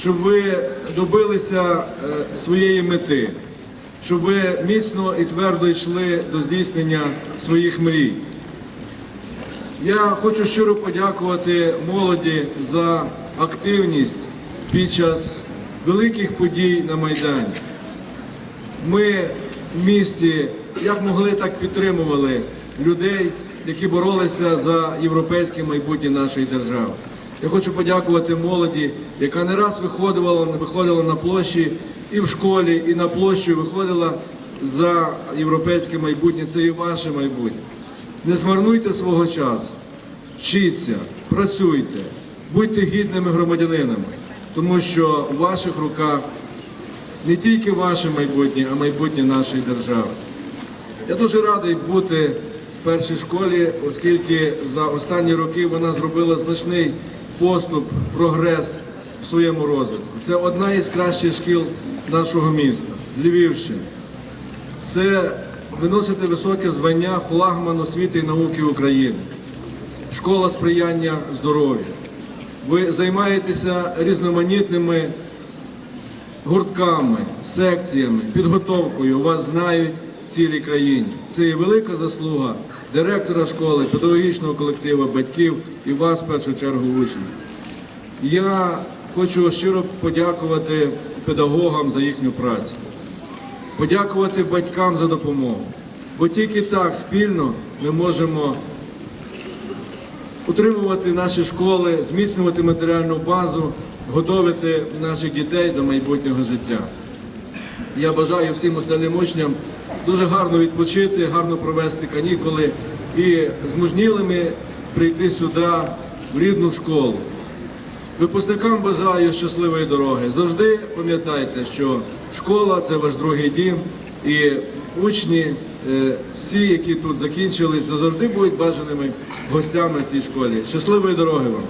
щоб ви добилися е, своєї мети, щоб ви міцно і твердо йшли до здійснення своїх мрій. Я хочу щиро подякувати молоді за активність під час великих подій на Майдані. Ми в місті як могли, так підтримували людей, які боролися за європейське майбутнє нашої держави. Я хочу подякувати молоді, яка не раз виходила, виходила на площі і в школі, і на площу виходила за європейське майбутнє. Це і ваше майбутнє. Не змарнуйте свого часу, вчіться, працюйте, будьте гідними громадянинами, тому що в ваших руках не тільки ваше майбутнє, а майбутнє нашої держави. Я дуже радий бути в першій школі, оскільки за останні роки вона зробила значний поступ, прогрес в своєму розвитку. Це одна із кращих шкіл нашого міста, Львівщини. Це виносити високе звання флагман освіти і науки України, школа сприяння здоров'ю. Ви займаєтеся різноманітними гуртками, секціями, підготовкою вас знають цілій країні. Це є велика заслуга директора школи, педагогічного колективу, батьків і вас, в першу чергу, учнів. Я хочу щиро подякувати педагогам за їхню працю, подякувати батькам за допомогу. Бо тільки так спільно ми можемо утримувати наші школи, зміцнювати матеріальну базу, готувати наших дітей до майбутнього життя. Я бажаю всім остальним учням дуже гарно відпочити, гарно провести канікули і змужнілими прийти сюди, в рідну школу. Випускникам бажаю щасливої дороги. Завжди пам'ятайте, що школа це ваш другий дім, і учні, е, всі, які тут закінчили, це завжди будуть бажаними гостями в цій школі. Щасливої дороги вам!